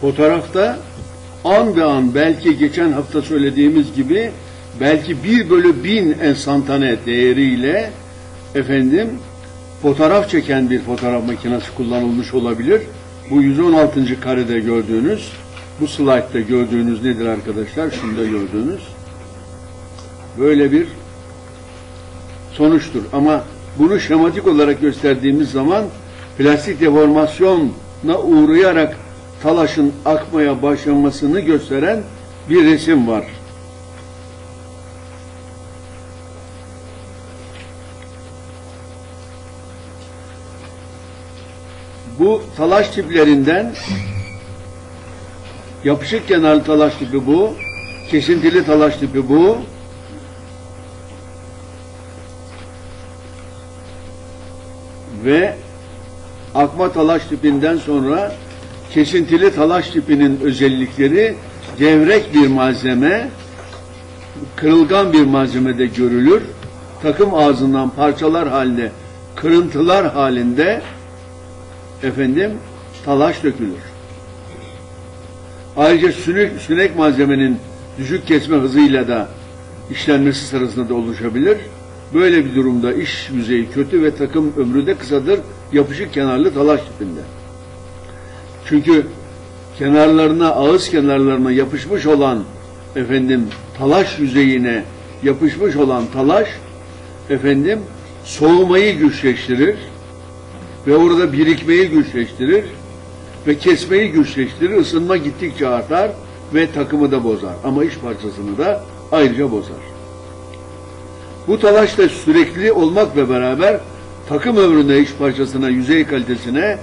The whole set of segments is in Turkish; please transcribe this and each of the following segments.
Fotoğrafta an be an belki geçen hafta söylediğimiz gibi belki bir bölü bin enstantane değeriyle efendim fotoğraf çeken bir fotoğraf makinesi kullanılmış olabilir. Bu 116. karede gördüğünüz, bu slaytta gördüğünüz nedir arkadaşlar? Şunda gördüğünüz. Böyle bir sonuçtur. Ama bunu şematik olarak gösterdiğimiz zaman plastik deformasyona uğrayarak talaşın akmaya başlamasını gösteren bir resim var. Bu talaş tiplerinden yapışık kenarlı talaş tipi bu, kesintili talaş tipi bu, ve akma talaş tipinden sonra kesintili talaş tipinin özellikleri gevrek bir malzeme, kırılgan bir malzemede görülür. Takım ağzından parçalar halinde, kırıntılar halinde efendim talaş dökülür. Ayrıca sünek, sünek malzemenin düşük kesme hızıyla da işlenmesi sırasında da oluşabilir. Böyle bir durumda iş yüzeyi kötü ve takım ömrü de kısadır yapışık kenarlı talaş tipinde. Çünkü kenarlarına, ağız kenarlarına yapışmış olan efendim talaş yüzeyine yapışmış olan talaş efendim soğumayı güçleştirir ve orada birikmeyi güçleştirir ve kesmeyi güçleştirir. Isınma gittikçe artar ve takımı da bozar. Ama iş parçasını da ayrıca bozar. Bu talaş da sürekli olmakla beraber takım ömründe iş parçasına, yüzey kalitesine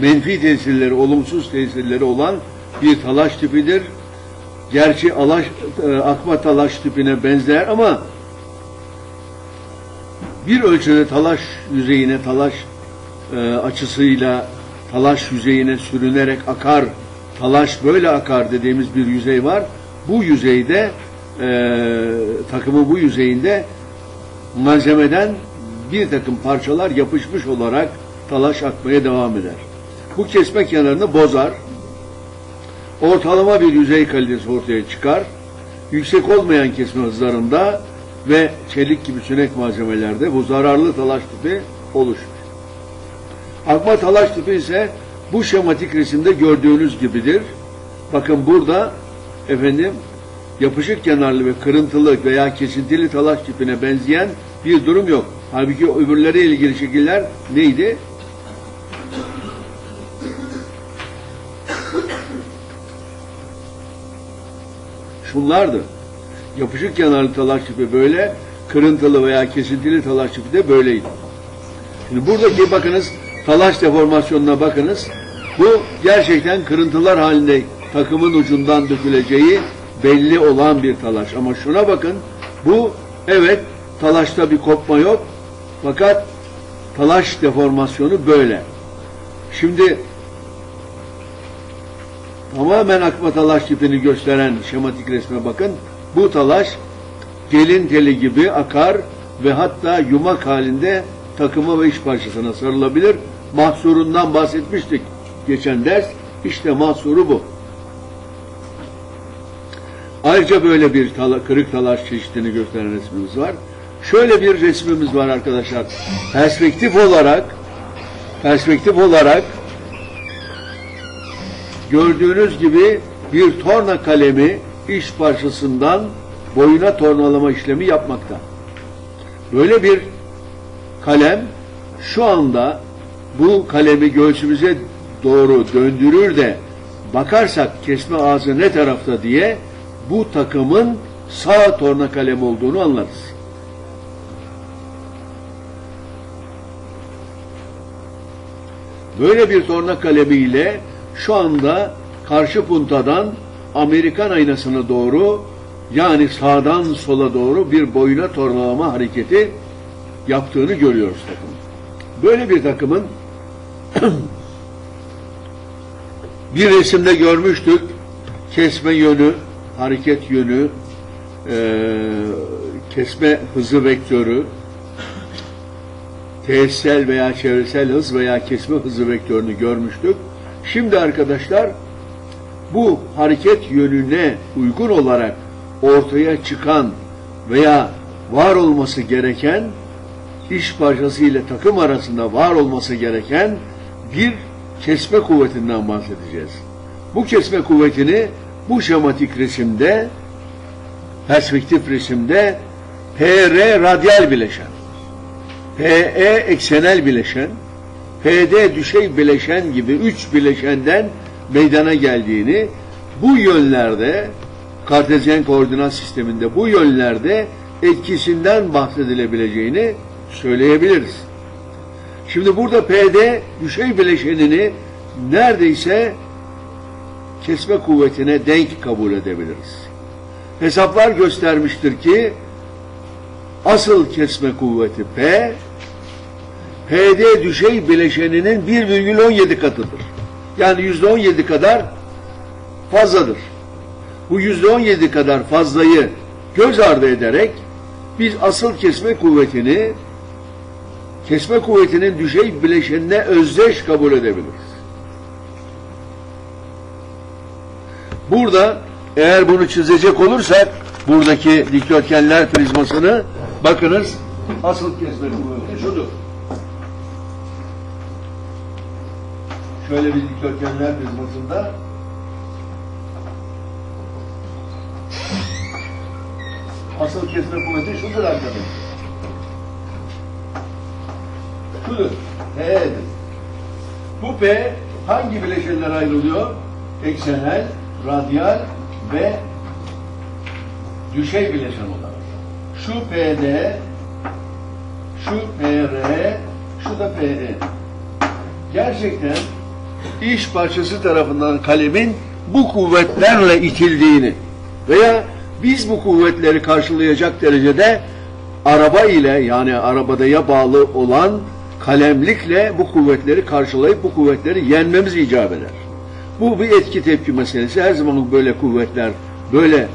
menfi tesirleri, olumsuz tesirleri olan bir talaş tipidir. Gerçi alaş, e, akma talaş tipine benzer ama bir ölçüde talaş yüzeyine, talaş e, açısıyla talaş yüzeyine sürünerek akar, talaş böyle akar dediğimiz bir yüzey var. Bu yüzeyde e, takımın bu yüzeyinde malzemeden bir takım parçalar yapışmış olarak talaş akmaya devam eder. Bu kesme kenarını bozar. Ortalama bir yüzey kalitesi ortaya çıkar. Yüksek olmayan kesme hızlarında ve çelik gibi sünek malzemelerde bu zararlı talaş tipi oluşur. Akma talaş tipi ise bu şematik resimde gördüğünüz gibidir. Bakın burada efendim yapışık kenarlı ve kırıntılı veya kesintili talaş tipine benzeyen bir durum yok. Halbuki öbürleriyle ilgili şekiller neydi? Şunlardı. Yapışık kenarlı talaş tipi böyle, kırıntılı veya kesintili talaş tipi de böyleydi. Şimdi buradaki bakınız talaş deformasyonuna bakınız. Bu gerçekten kırıntılar halinde takımın ucundan döküleceği belli olan bir talaş. Ama şuna bakın, bu evet talaşta bir kopma yok. Fakat talaş deformasyonu böyle. Şimdi tamamen akma talaş tipini gösteren şematik resme bakın. Bu talaş gelin teli gibi akar ve hatta yumak halinde takıma ve iş parçasına sarılabilir. Mahsurundan bahsetmiştik geçen ders. İşte mahsuru bu. Ayrıca böyle bir tala, kırık talaş çeşidini gösteren resmimiz var. Şöyle bir resmimiz var arkadaşlar. Perspektif olarak perspektif olarak gördüğünüz gibi bir torna kalemi iş parçasından boyuna tornalama işlemi yapmakta. Böyle bir kalem şu anda bu kalemi göğsümüze doğru döndürür de bakarsak kesme ağzı ne tarafta diye bu takımın sağ torna kalem olduğunu anlarız. Böyle bir torna kalemiyle şu anda karşı puntadan Amerikan aynasına doğru yani sağdan sola doğru bir boyuna tornalama hareketi yaptığını görüyoruz takım. Böyle bir takımın bir resimde görmüştük kesme yönü, hareket yönü, e, kesme hızı vektörü, tesisel veya çevresel hız veya kesme hızı vektörünü görmüştük. Şimdi arkadaşlar bu hareket yönüne uygun olarak ortaya çıkan veya var olması gereken iş parçası ile takım arasında var olması gereken bir kesme kuvvetinden bahsedeceğiz. Bu kesme kuvvetini bu şematik resimde perspektif resimde PR radyal bileşen, PE eksenel bileşen, PD düşey bileşen gibi üç bileşenden meydana geldiğini bu yönlerde kartezyen koordinat sisteminde bu yönlerde etkisinden bahsedilebileceğini söyleyebiliriz. Şimdi burada PD düşey bileşenini neredeyse kesme kuvvetine denk kabul edebiliriz. Hesaplar göstermiştir ki asıl kesme kuvveti P, PD düşey bileşeninin 1,17 katıdır. Yani %17 kadar fazladır. Bu %17 kadar fazlayı göz ardı ederek biz asıl kesme kuvvetini kesme kuvvetinin düşey bileşenine özdeş kabul edebiliriz. Burada eğer bunu çizecek olursak buradaki dikdörtgenler prizmasını bakınız asıl kesme kuvveti şudur. Şöyle bir dikdörtgenler prizmasında asıl kesme kuvveti şudur arkadaşlar. Şudur. P'dir. Bu P hangi bileşenler ayrılıyor? Eksenel, radyal ve düşey bileşen olarak. Şu PD, şu PR, şu da PE. Gerçekten iş parçası tarafından kalemin bu kuvvetlerle itildiğini veya biz bu kuvvetleri karşılayacak derecede araba ile yani arabadaya bağlı olan kalemlikle bu kuvvetleri karşılayıp bu kuvvetleri yenmemiz icap eder. Bu bir etki tepki meselesi. Her zaman böyle kuvvetler böyle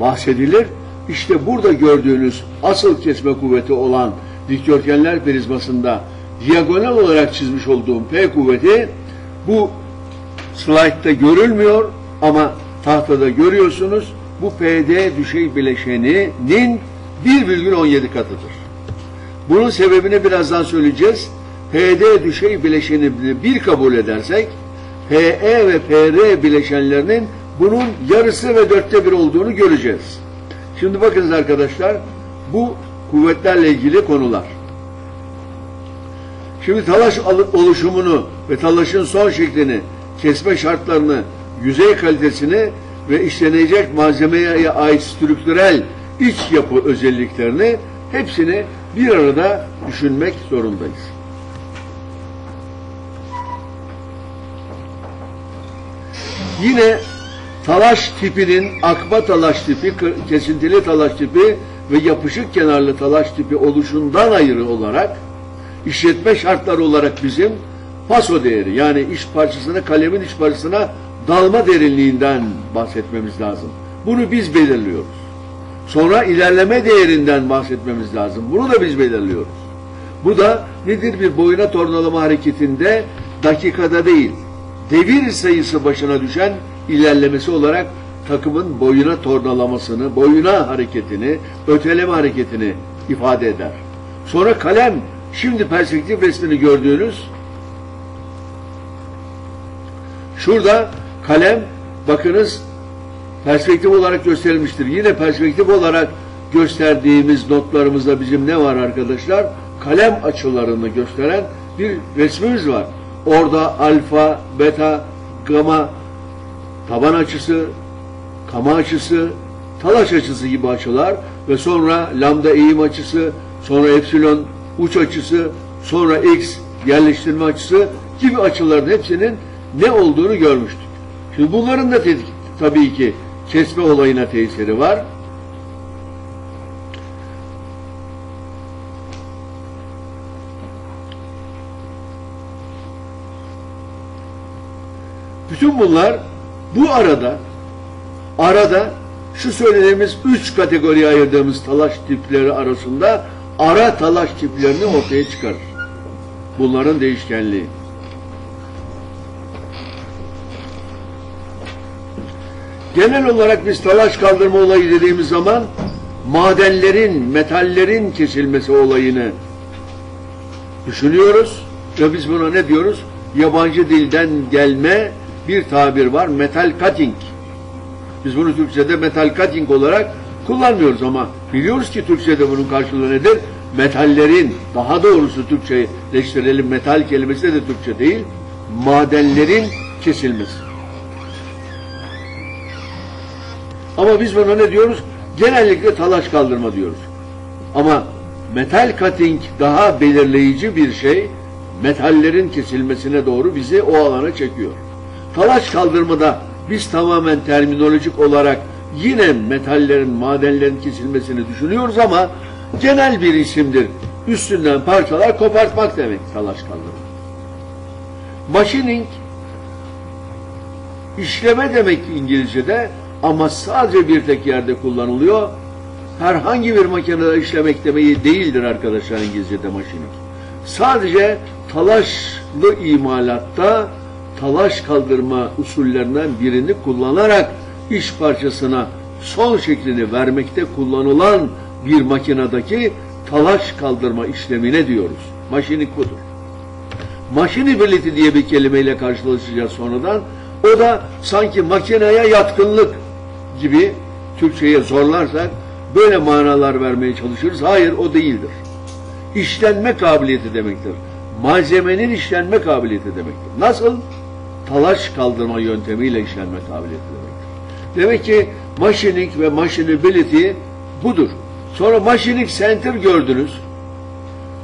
bahsedilir. İşte burada gördüğünüz asıl kesme kuvveti olan dikdörtgenler prizmasında diagonal olarak çizmiş olduğum P kuvveti bu slaytta görülmüyor ama tahtada görüyorsunuz. Bu PD düşey bileşeninin 1,17 katıdır. Bunun sebebini birazdan söyleyeceğiz. PD düşey bileşeni bir kabul edersek PE ve PR bileşenlerinin bunun yarısı ve dörtte bir olduğunu göreceğiz. Şimdi bakınız arkadaşlar bu kuvvetlerle ilgili konular. Şimdi talaş oluşumunu ve talaşın son şeklini, kesme şartlarını, yüzey kalitesini ve işlenecek malzemeye ait strüktürel iç yapı özelliklerini hepsini bir arada düşünmek zorundayız. Yine talaş tipinin akba talaş tipi, kesintili talaş tipi ve yapışık kenarlı talaş tipi oluşundan ayrı olarak işletme şartları olarak bizim paso değeri yani iş parçasına kalemin iş parçasına dalma derinliğinden bahsetmemiz lazım. Bunu biz belirliyoruz. Sonra ilerleme değerinden bahsetmemiz lazım. Bunu da biz belirliyoruz. Bu da nedir bir boyuna tornalama hareketinde dakikada değil, devir sayısı başına düşen ilerlemesi olarak takımın boyuna tornalamasını, boyuna hareketini, öteleme hareketini ifade eder. Sonra kalem, şimdi perspektif resmini gördüğünüz şurada kalem bakınız perspektif olarak gösterilmiştir. Yine perspektif olarak gösterdiğimiz notlarımızda bizim ne var arkadaşlar? Kalem açılarını gösteren bir resmimiz var. Orada alfa, beta, gamma, taban açısı, kama açısı, talaş açısı gibi açılar ve sonra lambda eğim açısı, sonra epsilon uç açısı, sonra x yerleştirme açısı gibi açıların hepsinin ne olduğunu görmüştük. Şimdi bunların da tabii ki kesme olayına tesiri var. Bütün bunlar bu arada arada şu söylediğimiz üç kategoriye ayırdığımız talaş tipleri arasında ara talaş tiplerini ortaya çıkarır. Bunların değişkenliği. Genel olarak biz talaş kaldırma olayı dediğimiz zaman madenlerin, metallerin kesilmesi olayını düşünüyoruz ve biz buna ne diyoruz? Yabancı dilden gelme bir tabir var. Metal cutting. Biz bunu Türkçe'de metal cutting olarak kullanmıyoruz ama biliyoruz ki Türkçe'de bunun karşılığı nedir? Metallerin, daha doğrusu Türkçeleştirelim metal kelimesi de Türkçe değil, madenlerin kesilmesi. Ama biz buna ne diyoruz? Genellikle talaş kaldırma diyoruz. Ama metal cutting daha belirleyici bir şey. Metallerin kesilmesine doğru bizi o alana çekiyor. Talaş kaldırmada biz tamamen terminolojik olarak yine metallerin, madenlerin kesilmesini düşünüyoruz ama genel bir isimdir. Üstünden parçalar kopartmak demek talaş kaldırma. Machining işleme demek İngilizce'de ama sadece bir tek yerde kullanılıyor. Herhangi bir makinede işlemek demeyi değildir arkadaşlar İngilizce'de machining. Sadece talaşlı imalatta talaş kaldırma usullerinden birini kullanarak iş parçasına son şeklini vermekte kullanılan bir makinedeki talaş kaldırma işlemine diyoruz. Maşinik budur. Machinibility diye bir kelimeyle karşılaşacağız sonradan. O da sanki makineye yatkınlık gibi Türkçe'ye zorlarsak böyle manalar vermeye çalışırız. Hayır o değildir. İşlenme kabiliyeti demektir. Malzemenin işlenme kabiliyeti demektir. Nasıl? Talaş kaldırma yöntemiyle işlenme kabiliyeti demektir. Demek ki machining ve machinability budur. Sonra machining center gördünüz.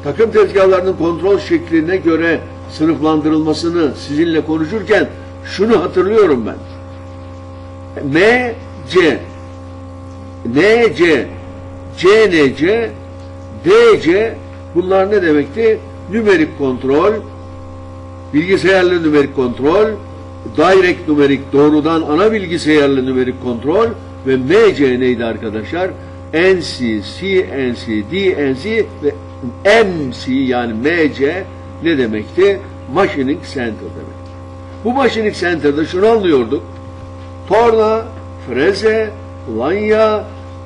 Takım tezgahlarının kontrol şekline göre sınıflandırılmasını sizinle konuşurken şunu hatırlıyorum ben. M, C, N, C, C, N, C, D, C bunlar ne demekti? Nümerik kontrol, bilgisayarlı nümerik kontrol, direct nümerik doğrudan ana bilgisayarlı nümerik kontrol ve MC neydi arkadaşlar? NC, CNC, DNC ve MC yani MC ne demekti? Machining Center demek. Bu Machining Center'da şunu anlıyorduk. Torna, freze, lanya,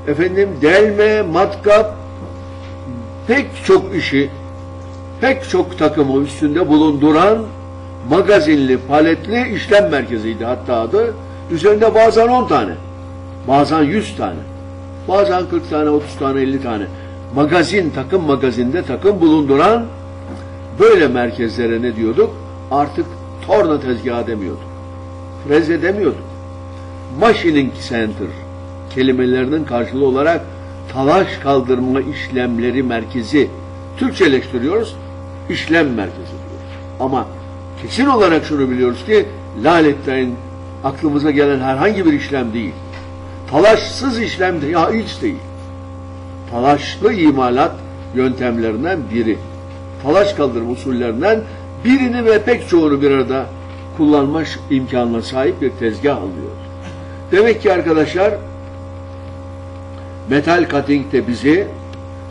efendim delme, matkap pek çok işi pek çok takımı üstünde bulunduran magazinli, paletli işlem merkeziydi hatta adı. Üzerinde bazen 10 tane, bazen 100 tane, bazen 40 tane, 30 tane, 50 tane magazin, takım magazinde takım bulunduran böyle merkezlere ne diyorduk? Artık torna tezgahı demiyorduk. Freze demiyorduk. Machining Center kelimelerinin karşılığı olarak talaş kaldırma işlemleri merkezi Türkçeleştiriyoruz, işlem merkezi diyoruz. Ama kesin olarak şunu biliyoruz ki Lalettayn aklımıza gelen herhangi bir işlem değil. Talaşsız işlem ya hiç değil. Talaşlı imalat yöntemlerinden biri. Talaş kaldırma usullerinden birini ve pek çoğunu bir arada kullanma imkanına sahip bir tezgah alıyor. Demek ki arkadaşlar metal cutting de bizi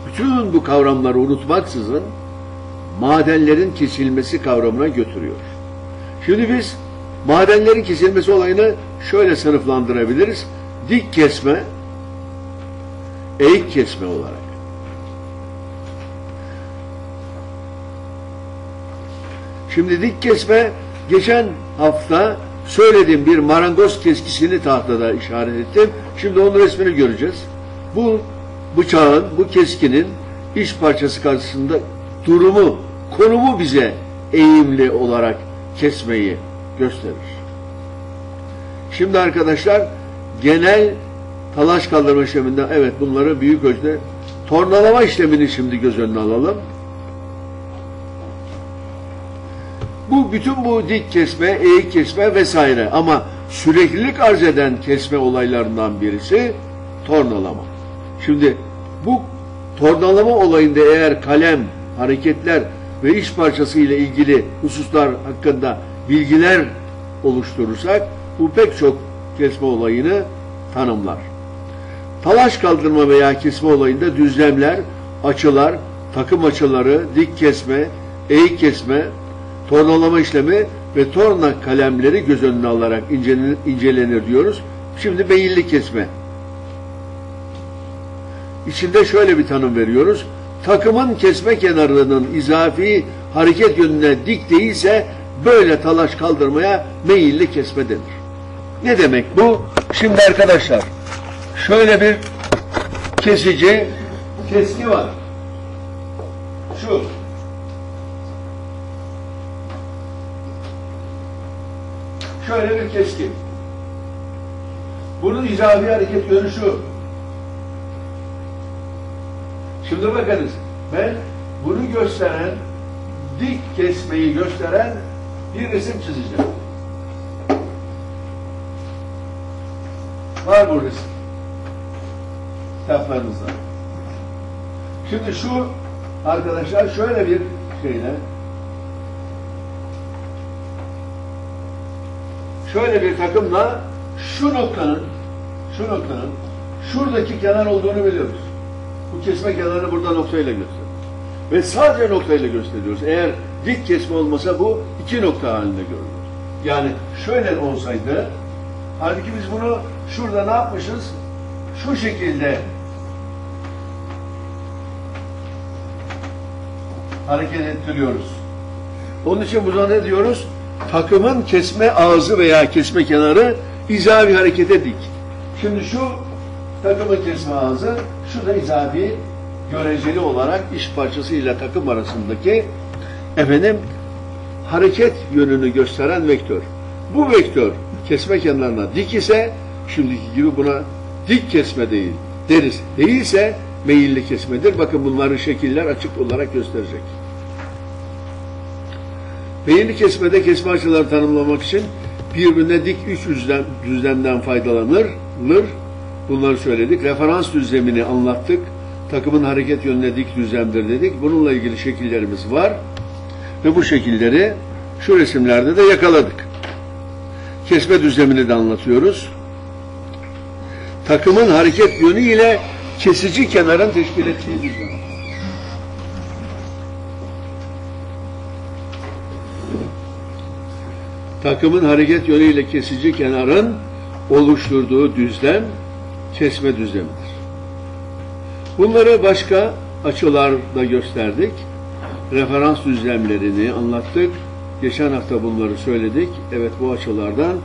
bütün bu kavramları unutmaksızın madenlerin kesilmesi kavramına götürüyor. Şimdi biz madenlerin kesilmesi olayını şöyle sınıflandırabiliriz. Dik kesme, eğik kesme olarak. Şimdi dik kesme geçen hafta söylediğim bir marangoz keskisini tahtada işaret ettim. Şimdi onun resmini göreceğiz. Bu bıçağın, bu keskinin iş parçası karşısında durumu, konumu bize eğimli olarak kesmeyi gösterir. Şimdi arkadaşlar genel talaş kaldırma işleminden evet bunları büyük ölçüde tornalama işlemini şimdi göz önüne alalım. Bütün bu dik kesme, eğik kesme vesaire ama süreklilik arz eden kesme olaylarından birisi tornalama. Şimdi bu tornalama olayında eğer kalem, hareketler ve iş parçası ile ilgili hususlar hakkında bilgiler oluşturursak bu pek çok kesme olayını tanımlar. Talaş kaldırma veya kesme olayında düzlemler, açılar, takım açıları, dik kesme, eğik kesme, tornalama işlemi ve torna kalemleri göz önüne alarak incelenir, incelenir diyoruz. Şimdi meyilli kesme. İçinde şöyle bir tanım veriyoruz. Takımın kesme kenarının izafi hareket yönüne dik değilse böyle talaş kaldırmaya meyilli kesme denir. Ne demek bu? Şimdi arkadaşlar şöyle bir kesici keski var. Şu. Şöyle bir keski. Bunun izafi hareket yönü şu. Şimdi bakınız ben bunu gösteren dik kesmeyi gösteren bir resim çizeceğim. Var bu resim. Kitaplarınızda. Şimdi şu arkadaşlar şöyle bir şeyle şöyle bir takımla şu noktanın şu noktanın şuradaki kenar olduğunu biliyoruz. Bu kesme kenarını burada noktayla gösteriyor. Ve sadece noktayla gösteriyoruz. Eğer dik kesme olmasa bu iki nokta halinde görülür. Yani şöyle olsaydı halbuki biz bunu şurada ne yapmışız? Şu şekilde hareket ettiriyoruz. Onun için burada ne diyoruz? Takımın kesme ağzı veya kesme kenarı izavi harekete dik. Şimdi şu takımın kesme ağzı, şu da izafi göreceli olarak iş parçası ile takım arasındaki efendim hareket yönünü gösteren vektör. Bu vektör kesme kenarına dik ise şimdiki gibi buna dik kesme değil deriz. Değilse meyilli kesmedir. Bakın bunların şekiller açık olarak gösterecek. Meyilli kesmede kesme açıları tanımlamak için birbirine dik üç düzlem, düzlemden faydalanır. Bunları söyledik. Referans düzlemini anlattık. Takımın hareket yönüne dik düzlemdir dedik. Bununla ilgili şekillerimiz var. Ve bu şekilleri şu resimlerde de yakaladık. Kesme düzlemini de anlatıyoruz. Takımın hareket yönü ile kesici kenarın teşkil ettiği düzlem. Takımın hareket yönü ile kesici kenarın oluşturduğu düzlem kesme düzlemidir. Bunları başka açılarda gösterdik. Referans düzlemlerini anlattık. Geçen hafta bunları söyledik. Evet bu açılardan